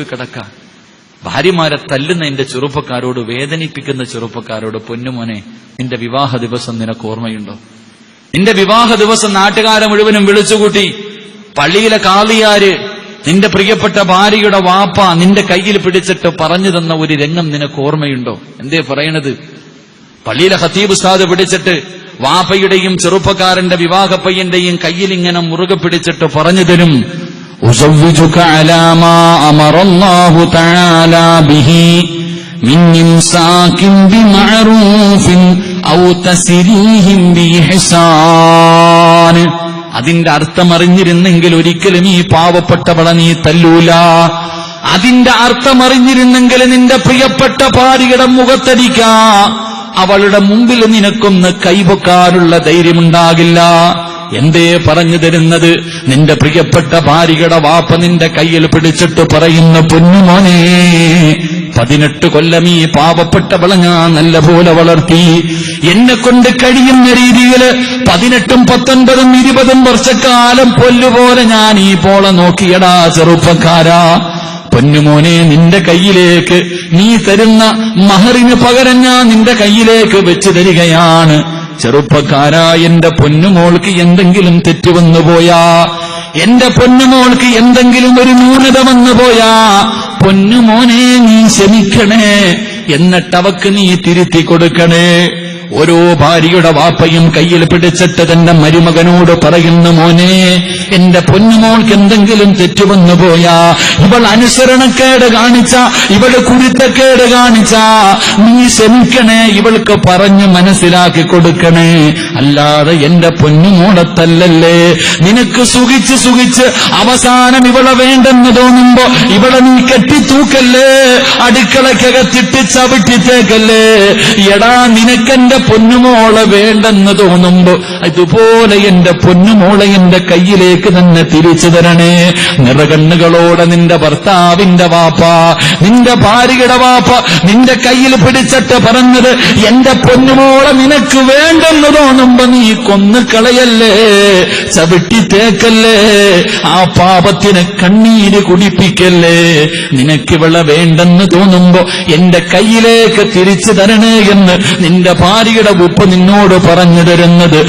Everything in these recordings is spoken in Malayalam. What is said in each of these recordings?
കിടക്കാം. ഭാര്യമാരെ തല്ലുന്ന എന്റെ ചെറുപ്പക്കാരോട് വേദനിപ്പിക്കുന്ന ചെറുപ്പക്കാരോട് പൊന്നുമോനെ നിന്റെ വിവാഹ ദിവസം നിനക്ക് ഓർമ്മയുണ്ടോ? നിന്റെ വിവാഹ ദിവസം നാട്ടുകാരെ മുഴുവനും വിളിച്ചുകൂട്ടി പള്ളിയിലെ കാളിയാര് നിന്റെ പ്രിയപ്പെട്ട ഭാര്യയുടെ വാപ്പ നിന്റെ കയ്യിൽ പിടിച്ചിട്ട് പറഞ്ഞു തന്ന ഒരു രംഗം നിനക്ക് ഓർമ്മയുണ്ടോ? എന്തേ പറയണത്? പള്ളിയിലെ ഹത്തീബ് സാദ് പിടിച്ചിട്ട് വാപ്പയുടെയും ചെറുപ്പക്കാരന്റെ വിവാഹപ്പയ്യന്റെയും കയ്യിൽ ഇങ്ങനെ മുറുകെ പിടിച്ചിട്ട് പറഞ്ഞു തരും. أزوجك على ما أمر الله تعالى به من إمساك بمعروف أو تسريهم بإحسان അതിന്റെ അർത്ഥം അറിഞ്ഞിരുന്നെങ്കിൽ ഒരിക്കലും ഈ പാവപ്പെട്ടവളെ നീ തല്ലൂല അതിന്റെ അർത്ഥം അറിഞ്ഞിരുന്നെങ്കിൽ നിന്റെ പ്രിയപ്പെട്ട ഭാര്യയുടെ മുഖത്തടിക്കാ അവളുടെ മുമ്പിൽ നിനക്കൊന്ന് കൈവക്കാനുള്ള ധൈര്യമുണ്ടാകില്ല എന്തേ പറഞ്ഞു തരുന്നത്? നിന്റെ പ്രിയപ്പെട്ട ഭാര്യയുടെ വാപ്പ നിന്റെ കയ്യിൽ പിടിച്ചിട്ട് പറയുന്ന പൊന്നുമോനെ പതിനെട്ട് കൊല്ലം ഈ പാവപ്പെട്ടവളെ നല്ല പോലെ വളർത്തി. എന്നെ കൊണ്ട് കഴിയുന്ന രീതിയിൽ പതിനെട്ടും പത്തൊൻപതും ഇരുപതും വർഷക്കാലം പൊല്ലുപോലെ ഞാൻ ഈ പോളെ നോക്കിയടാ ചെറുപ്പക്കാരാ. പൊന്നുമോനെ നിന്റെ കയ്യിലേക്ക് നീ തരുന്ന മഹറിന് പകരം ഞാൻ നിന്റെ കയ്യിലേക്ക് വെച്ചു തരികയാണ്. ചെറുപ്പക്കാരാ എന്റെ പൊന്നുമോൾക്ക് എന്തെങ്കിലും തെറ്റ് വന്നു എന്റെ പൊന്നുമോൾക്ക് എന്തെങ്കിലും ഒരു ന്യൂനത വന്നു പോയാ പൊന്നുമോനെ നീ ക്ഷമിക്കണേ എന്നിട്ടവക്ക് നീ തിരുത്തി കൊടുക്കണേ. ഓരോ ഭാര്യയുടെ വാപ്പയും കയ്യിൽ പിടിച്ചിട്ട് തന്റെ മരുമകനോട് പറയുന്ന മോനെ എന്റെ പൊന്നുമോൾക്ക് എന്തെങ്കിലും തെറ്റുവന്നു പോയാ ഇവൾ അനുസരണക്കേട് കാണിച്ച ഇവൾ കുരുത്തക്കേട് കാണിച്ച നീ ക്ഷമിക്കണേ ഇവൾക്ക് പറഞ്ഞ് മനസ്സിലാക്കി കൊടുക്കണേ. അല്ലാതെ എന്റെ പൊന്നുമോളത്തല്ലല്ലേ നിനക്ക് സുഖിച്ച് സുഖിച്ച് അവസാനം ഇവളെ വേണ്ടെന്ന് തോന്നുമ്പോ ഇവളെ നീ കെട്ടിത്തൂക്കല്ലേ അടുക്കളക്കകത്തിട്ട് ചവിട്ടിത്തേക്കല്ലേ. എടാ നിനക്കെന്റെ പൊന്നുമോളെ വേണ്ടെന്ന് തോന്നുമ്പോ അതുപോലെ എന്റെ പൊന്നുമോളെ എന്റെ കയ്യിലേക്ക് തന്നെ തിരിച്ചു തരണേ. നിറകണ്ണുകളോടെ നിന്റെ ഭർത്താവിന്റെ വാപ്പ നിന്റെ ഭാര്യയുടെ വാപ്പ നിന്റെ കയ്യിൽ പിടിച്ചിട്ട് പറഞ്ഞത് എന്റെ പൊന്നുമോളെ നിനക്ക് വേണ്ടെന്ന് തോന്നുമ്പോ നീ കൊന്നു കളയല്ലേ ചവിട്ടി തേക്കല്ലേ ആ പാപത്തിന് കണ്ണീര് കുടിപ്പിക്കല്ലേ. നിനക്കിവളെ വേണ്ടെന്ന് തോന്നുമ്പോ എന്റെ കയ്യിലേക്ക് തിരിച്ചു തരണേ എന്ന് നിന്റെ ഭാര്യയുടെ ഉപ്പ് നിന്നോട് പറഞ്ഞു തരുന്നത്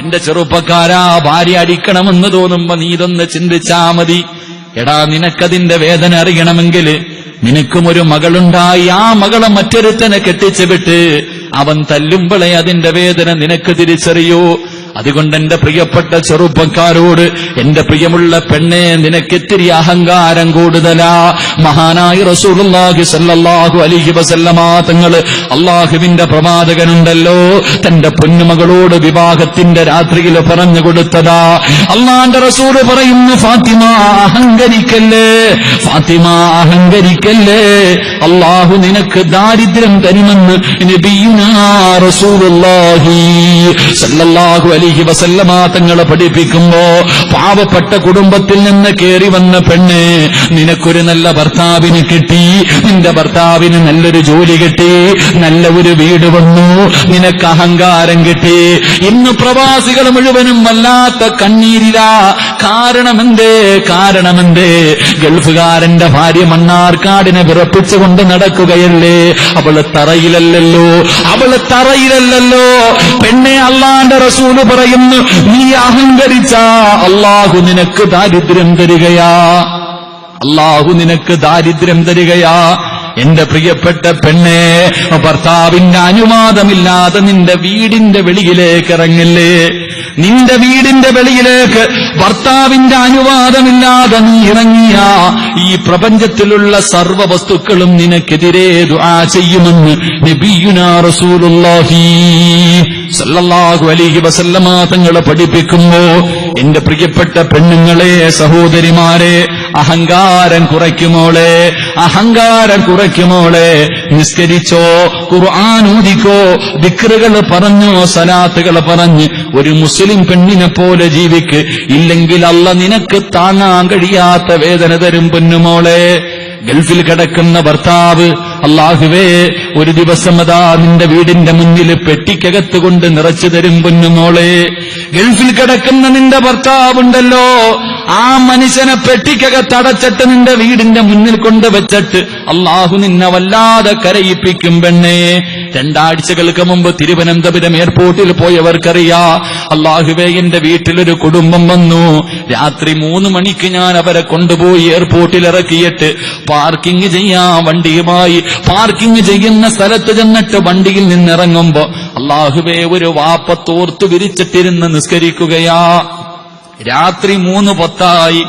എന്റെ ചെറുപ്പക്കാരാ ഭാര്യ അടിക്കണമെന്ന് തോന്നുമ്പോ നീതൊന്ന് ചിന്തിച്ചാ മതി. എടാ നിനക്കതിന്റെ വേദന അറിയണമെങ്കിൽ നിനക്കും ഒരു മകളുണ്ടായി. ആ മകളെ മറ്റൊരുത്തനെ കെട്ടിച്ചു വിട്ട് അവൻ തല്ലുമ്പളെ അതിന്റെ വേദന നിനക്ക് തിരിച്ചറിയൂ. അതുകൊണ്ട് എന്റെ പ്രിയപ്പെട്ട ചെറുപ്പക്കാരോട് എന്റെ പ്രിയമുള്ള പെണ്ണെ നിനക്കിത്തിരി അഹങ്കാരം കൂടുതലാ. മഹാനായി റസൂലുള്ളാഹി സല്ലല്ലാഹു അലൈഹി വസല്ലമ തങ്ങൾ അള്ളാഹുവിന്റെ പ്രവാചകനുണ്ടല്ലോ. തന്റെ പൊന്നുമകളോട് വിവാഹത്തിന്റെ രാത്രിയിൽ പറഞ്ഞു കൊടുത്തതാ. അള്ളാന്റെ റസൂൽ പറയുന്നു ഫാത്തിമ അഹങ്കരിക്കല്ലേ? ഫാത്തിമ അഹങ്കരിക്കല്ലേ? അള്ളാഹു നിനക്ക് ദാരിദ്ര്യം തരുമെന്ന് നബിയുനാ റസൂലുള്ളാഹി സല്ലല്ലാഹു വസല്ലമ തങ്ങളെ പഠിപ്പിക്കുമ്പോ പാവപ്പെട്ട കുടുംബത്തിൽ നിന്ന് കേറി വന്ന പെണ്ണ് നിനക്കൊരു നല്ല ഭർത്താവിന് കിട്ടി നിന്റെ ഭർത്താവിന് നല്ലൊരു ജോലി കിട്ടി നല്ല ഒരു വീട് വന്നു നിനക്ക് അഹങ്കാരം കിട്ടി. ഇന്ന് പ്രവാസികൾ മുഴുവനും വല്ലാത്ത കണ്ണീരില. കാരണമെന്തേ? കാരണമെന്തേ? ഗൾഫുകാരന്റെ ഭാര്യ മണ്ണാർക്കാടിനെ വിറപ്പിച്ചുകൊണ്ട് നടക്കുകയല്ലേ? അവൾ തറയിലല്ലല്ലോ. അവൾ തറയിലല്ലല്ലോ. പെണ്ണെ അള്ളാന്റെ റസൂൽ പറയുന്നു നീ അഹങ്കരിച്ച അള്ളാഹു നിനക്ക് ദാരിദ്ര്യം തരികയാ. അള്ളാഹു നിനക്ക് ദാരിദ്ര്യം തരികയാ. എന്റെ പ്രിയപ്പെട്ട പെണ്ണെ ഭർത്താവിന്റെ അനുവാദമില്ലാതെ നിന്റെ വീടിന്റെ വെളിയിലേക്ക് ഇറങ്ങില്ലേ? നിന്റെ വീടിന്റെ വെളിയിലേക്ക് ഭർത്താവിന്റെ അനുവാദമില്ലാതെ നീ ഇറങ്ങിയ ഈ പ്രപഞ്ചത്തിലുള്ള സർവ വസ്തുക്കളും നിനക്കെതിരെ ദുആ ചെയ്യുമെന്ന് നബിയുനാ റസൂലുള്ളാഹി സല്ലല്ലാഹു അലൈഹി വസല്ലമ തങ്ങളെ പഠിപ്പിക്കുമ്പോ എന്റെ പ്രിയപ്പെട്ട പെണ്ണുങ്ങളെ സഹോദരിമാരെ അഹങ്കാരം കുറയ്ക്കുമോളെ അഹങ്കാരം കുറയ്ക്കുമോളെ നിസ്കരിച്ചോ ഖുർആൻ ഊതിക്കോ ദിക്റുകൾ പറഞ്ഞോ സലാത്തുകൾ പറഞ്ഞ് ഒരു മുസ്ലിം പെണ്ണിനെ പോലെ ജീവിക്ക്. ഇല്ലെങ്കിൽ അല്ല നിനക്ക് താങ്ങാൻ കഴിയാത്ത വേദന തരും പൊന്നുമോളെ ഗൾഫിൽ കിടക്കുന്ന ഭർത്താവ് അള്ളാഹുവേ ഒരു ദിവസം അതാ നിന്റെ വീടിന്റെ മുന്നിൽ പെട്ടിക്കകത്ത് കൊണ്ട് നിറച്ചു തരും പൊന്നുമോളെ ഗൾഫിൽ കിടക്കുന്ന നിന്റെ ഭർത്താവുണ്ടല്ലോ. ആ മനുഷ്യനെ പെട്ടിക്കകത്ത് അടച്ചിട്ട് നിന്റെ വീടിന്റെ മുന്നിൽ കൊണ്ട് വെച്ചിട്ട് അള്ളാഹു നിന്നെ വല്ലാതെ കരയിപ്പിക്കും പെണ്ണേ. രണ്ടാഴ്ചകൾക്ക് മുമ്പ് തിരുവനന്തപുരം എയർപോർട്ടിൽ പോയവർക്കറിയാ അള്ളാഹുവേ എന്റെ വീട്ടിലൊരു കുടുംബം വന്നു. രാത്രി മൂന്ന് മണിക്ക് ഞാൻ അവരെ കൊണ്ടുപോയി എയർപോർട്ടിൽ ഇറക്കിയിട്ട് പാർക്കിംഗ് ചെയ്യാ വണ്ടിയുമായി പാർക്കിംഗ് ചെയ്യുന്ന സ്ഥലത്ത് ചെന്നിട്ട് വണ്ടിയിൽ നിന്നിറങ്ങുമ്പോ അള്ളാഹുവേ ഒരു വാപ്പത്തോർത്ത് വിരിച്ചിട്ടിരുന്ന് നിസ്കരിക്കുകയാ. രാത്രി മൂന്ന് പത്തായി.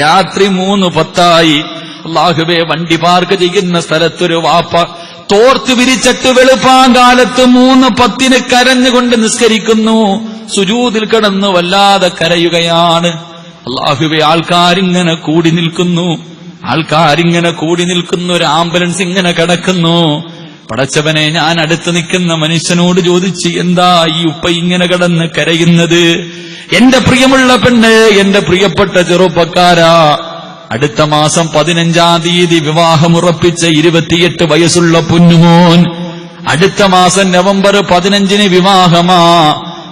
രാത്രി മൂന്ന് പത്തായി. അള്ളാഹുബെ വണ്ടി പാർക്ക് ചെയ്യുന്ന സ്ഥലത്തൊരു വാപ്പ തോർത്ത് വിരിച്ചിട്ട് വെളുപ്പാങ്കാലത്ത് മൂന്ന് പത്തിന് കരഞ്ഞുകൊണ്ട് നിസ്കരിക്കുന്നു. സുജൂതിൽ കിടന്ന് വല്ലാതെ കരയുകയാണ്. അള്ളാഹുബെ ആൾക്കാരിങ്ങനെ കൂടി നിൽക്കുന്നു. ആൾക്കാരിങ്ങനെ കൂടി നിൽക്കുന്നു. ഒരു ആംബുലൻസ് ഇങ്ങനെ കിടക്കുന്നു. പടച്ചവനെ ഞാൻ അടുത്ത് നിൽക്കുന്ന മനുഷ്യനോട് ചോദിച്ച് എന്താ ഈ ഉപ്പ ഇങ്ങനെ കിടന്ന് കരയുന്നത്? എന്റെ പ്രിയമുള്ള പെണ്ണ് എന്റെ പ്രിയപ്പെട്ട ചെറുപ്പക്കാരാ. അടുത്ത മാസം പതിനഞ്ചാം തീയതി വിവാഹമുറപ്പിച്ച ഇരുപത്തിയെട്ട് വയസ്സുള്ള പൊന്നുമോൻ അടുത്ത മാസം നവംബർ പതിനഞ്ചിന് വിവാഹമാ.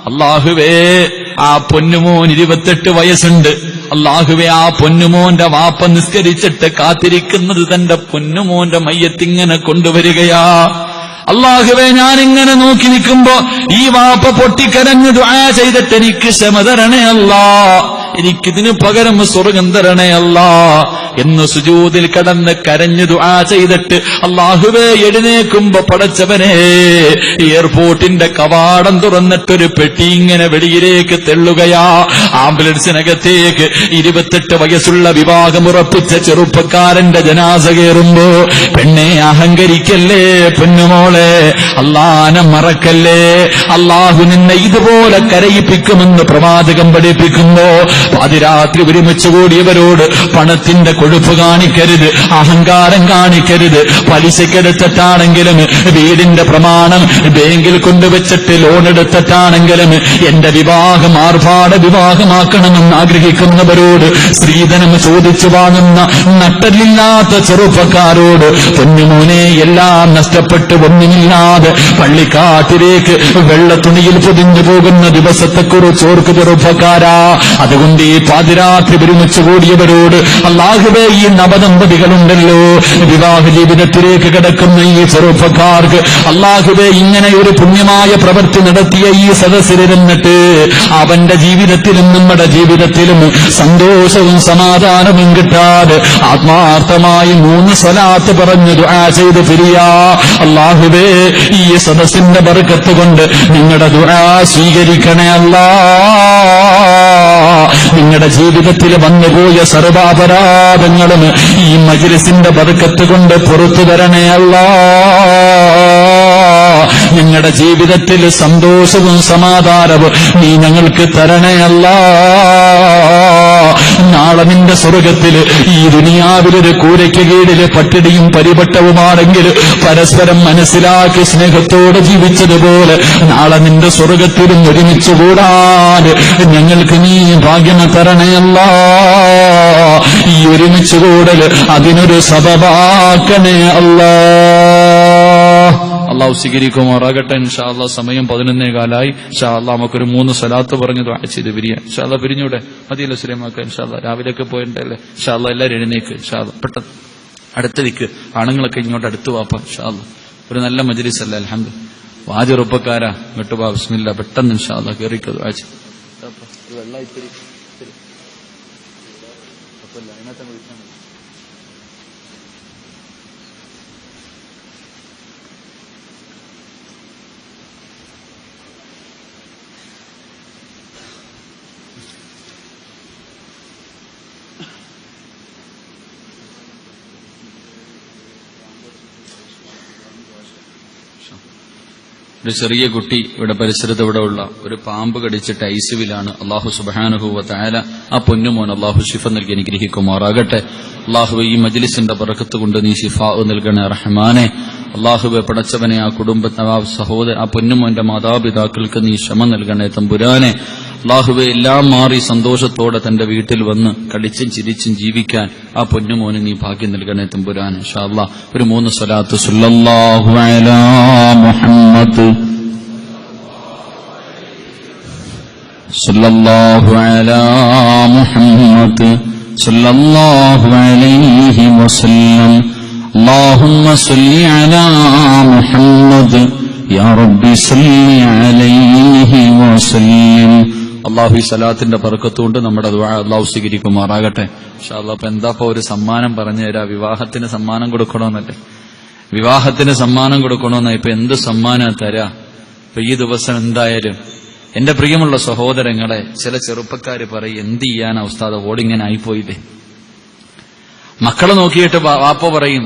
അള്ളാഹുവേ ആ പൊന്നുമോൻ ഇരുപത്തെട്ട് വയസ്സുണ്ട്. അള്ളാഹുവേ ആ പൊന്നുമോന്റെ വാപ്പ നിസ്കരിച്ചിട്ട് കാത്തിരിക്കുന്നത് തന്റെ പൊന്നുമോന്റെ മയ്യത്തിങ്ങനെ കൊണ്ടുവരികയാ. അള്ളാഹുവെ ഞാൻ ഇങ്ങനെ നോക്കി നിൽക്കുമ്പോ ഈ വാപ്പ പൊട്ടിക്കരഞ്ഞു ദുആ ചെയ്തിട്ട് എനിക്ക് ക്ഷമ തരണേ അല്ലാ. എനിക്കിതിനു പകരം സ്വർഗം തരണേ അല്ലാ എന്ന് സുജൂതിൽ കടന്ന് കരഞ്ഞു ദുആ ചെയ്തിട്ട് അള്ളാഹുവേ എഴുന്നേക്കുമ്പോ പടച്ചവനെ എയർപോർട്ടിന്റെ കവാടം തുറന്നിട്ടൊരു പെട്ടി ഇങ്ങനെ വെളിയിലേക്ക് തെള്ളുകയാ. ആംബുലൻസിനകത്തേക്ക് ഇരുപത്തെട്ട് വയസ്സുള്ള വിവാഹം ഉറപ്പിച്ച ചെറുപ്പക്കാരന്റെ ജനാസ കയറുമ്പോ പെണ്ണെ അഹങ്കരിക്കല്ലേ പൊന്നുമോളെ അള്ളാനെ മറക്കല്ലേ അള്ളാഹു നിന്നെ ഇതുപോലെ കരയിപ്പിക്കുമെന്ന് പ്രവാചകം പഠിപ്പിക്കുമ്പോ പാതിരാത്രി ഒരുമിച്ച് കൂടിയവരോട് പണത്തിന്റെ കൊഴുപ്പ് കാണിക്കരുത് അഹങ്കാരം കാണിക്കരുത്. പലിശക്കെടുത്തിട്ടാണെങ്കിലും വീടിന്റെ പ്രമാണം ബാങ്കിൽ കൊണ്ടുവച്ചിട്ട് ലോൺ എടുത്തിട്ടാണെങ്കിലും എന്റെ വിവാഹം ആർഭാട വിവാഹമാക്കണമെന്ന് ആഗ്രഹിക്കുന്നവരോട് സ്ത്രീധനം ചോദിച്ചു വാങ്ങുന്ന നട്ടലില്ലാത്ത ചെറുപ്പക്കാരോട് പൊന്നുമോനെ എല്ലാം നഷ്ടപ്പെട്ട് ഒന്നുമില്ലാതെ പള്ളിക്കാട്ടിലേക്ക് വെള്ളത്തുണിയിൽ പൊതിഞ്ഞു പോകുന്ന ദിവസത്തെക്കുറിച്ച് ഓർക്ക് ചെറുപ്പക്കാരാ അതുകൊണ്ട് ഈ പാതിരാത്രി ഒരുമിച്ച് കൂടിയവരോട് അള്ളാഹുവേ ഈ നവദമ്പതികളുണ്ടല്ലോ. വിവാഹ ജീവിതത്തിലേക്ക് കിടക്കുന്ന ഈ ചെറുപ്പക്കാർക്ക് അള്ളാഹുവേ ഇങ്ങനെ ഒരു പുണ്യമായ പ്രവൃത്തി നടത്തിയ ഈ സദസ്സിലിരുന്നിട്ട് അവന്റെ ജീവിതത്തിലും നമ്മുടെ ജീവിതത്തിലും സന്തോഷവും സമാധാനവും കിട്ടാതെ ആത്മാർത്ഥമായി മൂന്ന് സ്വലാത്ത് പറഞ്ഞു ദുആ ചെയ്ത് പിരിയാ. അള്ളാഹുവേ ഈ സദസ്സിന്റെ ബർക്കത്ത് കൊണ്ട് നിങ്ങളുടെ ദുആ സ്വീകരിക്കണേ അല്ലാ. നിങ്ങളുടെ ജീവിതത്തിൽ വന്നുപോയ സർവാപരാധങ്ങളും ഈ മജിലിസിന്റെ പതുക്കത്ത് കൊണ്ട് പുറത്തു തരണേ നിങ്ങളുടെ ജീവിതത്തിൽ സന്തോഷവും സമാധാനവും നീ ഞങ്ങൾക്ക് തരണേ നാളെ നിന്റെ സ്വർഗത്തിൽ ഈ ദുനിയാവിലൊരു കൂരയ്ക്ക് കീഴിൽ പട്ടിടിയും പരിപട്ടവുമാണെങ്കിൽ പരസ്പരം മനസ്സിലാക്കി സ്നേഹത്തോടെ ജീവിച്ചതുപോലെ നാളെ നിന്റെ സ്വർഗത്തിലും ഒരുമിച്ച് കൂടാൻ ഞങ്ങൾക്ക് നീ ഭാഗ്യം തരണയല്ല. ഈ ഒരുമിച്ച് കൂടൽ അതിനൊരു സബബാക്കണേ അല്ലാ. അള്ളാഹു സ്വീകരിക്കുമാറാകട്ടെ. അള്ളാഹ് സമയം പതിനൊന്നേ കാലായി ഷാ അള്ളാഹ് നമുക്കൊരു മൂന്ന് സ്വലാത്ത് പറഞ്ഞു ചെയ്ത് പിരിയാൻ ഇൻഷാ അള്ളാഹ് പിരിഞ്ഞൂടെ? മതിയല്ലോ സുലൈമാക്ക ഇൻഷാല്ല രാവിലെയൊക്കെ പോയിട്ടല്ലേ അള്ളാഹ് എല്ലാവരും എഴുന്നേക്ക്. ഇൻഷാല്ല പെട്ടെന്ന്. അടുത്ത വിക്ക് ആണുങ്ങളൊക്കെ ഇങ്ങോട്ട് അടുത്ത് വാപ്പ ഇൻഷാല്ല ഒരു നല്ല മജ്ലിസ് അല്ല അലഹമ്മദ് വാജുറുപ്പക്കാരാ ഇങ്ങോട്ട് വാ പെട്ടെന്ന് ഇൻഷാല്ല കയറിക്കോ ദുആ ചെയ്ത് ഒരു ചെറിയ കുട്ടി ഇവിടെ പരിസരത്ത് ഇവിടെ ഉള്ള ഒരു പാമ്പ് കടിച്ചിട്ട് ഐസുവിലാണ് അള്ളാഹു സുബാനുഹുവ തായാല ആ പൊന്നുമോൻ അള്ളാഹു ഷിഫ നൽകി അനുഗ്രഹിക്കുമാറാകട്ടെ. അള്ളാഹു ഈ മജ്ലിസിന്റെ പറക്കത്ത് കൊണ്ട് നീ ഷിഫ നൽകണേ റഹ്മാനെ. അള്ളാഹുബെ പടച്ചവനെ ആ കുടുംബ സഹോദര ആ പൊന്നുമോന്റെ മാതാപിതാക്കൾക്ക് നീ ക്ഷമ നൽകണേ തമ്പുരാനെ. അള്ളാഹുവെ എല്ലാം മാറി സന്തോഷത്തോടെ തന്റെ വീട്ടിൽ വന്ന് കളിച്ചും ചിരിച്ചും ജീവിക്കാൻ ആ പൊന്നുമോന് നീ ഭാഗ്യം നൽകണേ തമ്പുരാൻ ഇൻഷാ അല്ലാ ഒരു മൂന്ന് സ്വലാത്ത് സല്ലല്ലാഹു അലാ മുഹമ്മദ് സല്ലല്ലാഹു അലാ മുഹമ്മദ് സല്ലല്ലാഹു അലൈഹി വസല്ലം اللهم صل على محمد يا رب صل عليه وسلم അള്ളാഹു ഈ സലാത്തിന്റെ പറക്കത്തുകൊണ്ട് നമ്മുടെ അള്ളാഹു സ്വീകരിക്കുമാറാകട്ടെ. പക്ഷെ അപ്പൊ എന്താ ഒരു സമ്മാനം പറഞ്ഞു തരാ? വിവാഹത്തിന് സമ്മാനം കൊടുക്കണമെന്നല്ലേ വിവാഹത്തിന് സമ്മാനം കൊടുക്കണമെന്ന ഇപ്പൊ എന്ത് സമ്മാനം തരാ? ഇപ്പൊ ഈ ദിവസം എന്തായാലും? എന്റെ പ്രിയമുള്ള സഹോദരങ്ങളെ ചില ചെറുപ്പക്കാർ പറയും എന്ത് ചെയ്യാൻ അവസ്ഥ ഓടിങ്ങനെ ആയിപ്പോയില്ലേ? മക്കളെ നോക്കിയിട്ട് വാപ്പ പറയും